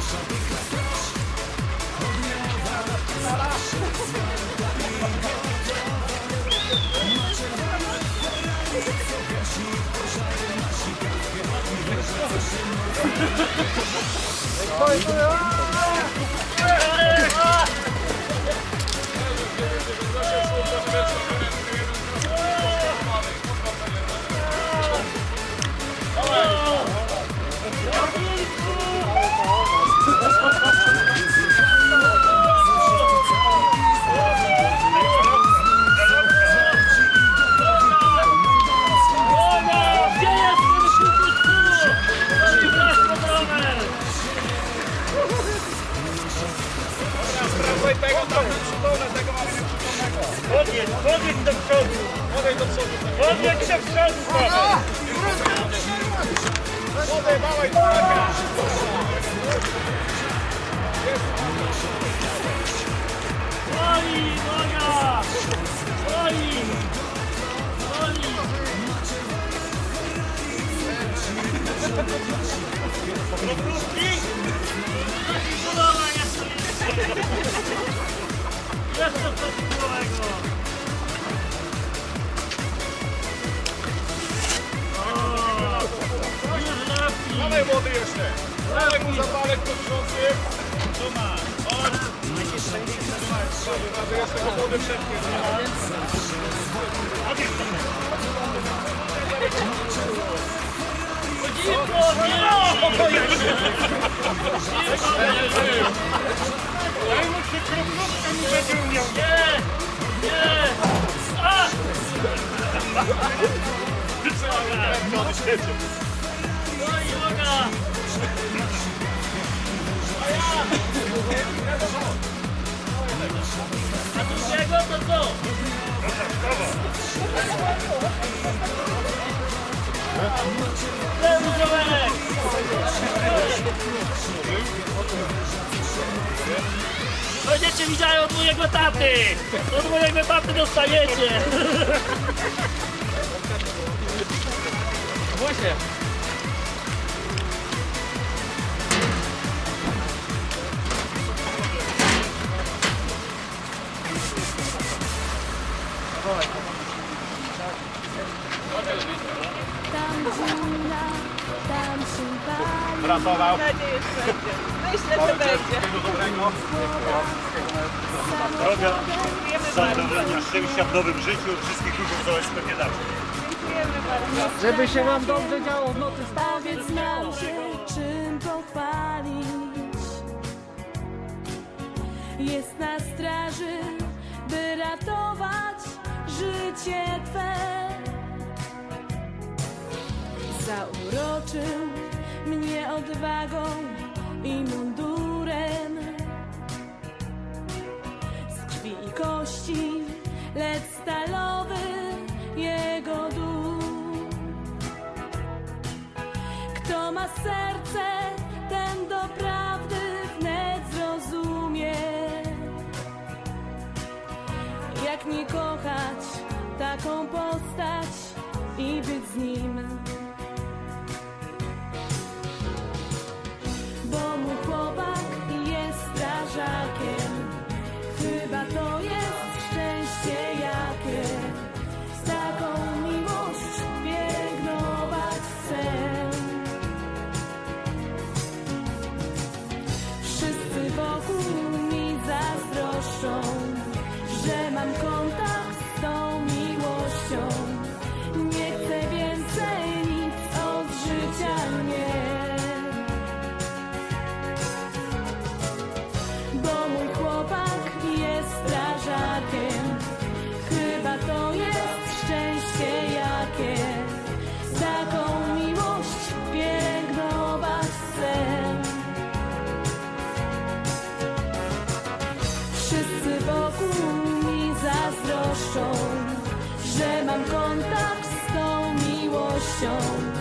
아, 내 거야. Podjedź, podjedź do przodu! Podjedź do przodu! Podjedź się w przodu! Paweł. Stoi, uwaga! Stoi! Stoi! Kroplówki! Budowa Dawaj młody jeszcze! Dawaj mu zapalek kończący! Tu ma! O, Dawaj jeszcze go młody wszędzie. Cicho, nie! Daj On świecie. Oj, uwaga! A drugiego to co? Lewy Joelek! Będziecie widzieli od mojego taty! Od mojego taty dostajecie! Będzie. Myślę, że będzie. Bardzo. zadowolenia, szczęścia w nowym życiu, wszystkich ludzi z OSP Piedarzy. Żeby się wam dobrze działo w nocy Powiedz nam się, czym pochwalić. Jest na straży, by ratować życie Twe. Zauroczył mnie odwagą i mundurem. Z krwi i kości, lecz stalowy serce, ten doprawdy wnet zrozumie. Jak nie kochać taką postać i być z nim. mam kontakt z tą miłością.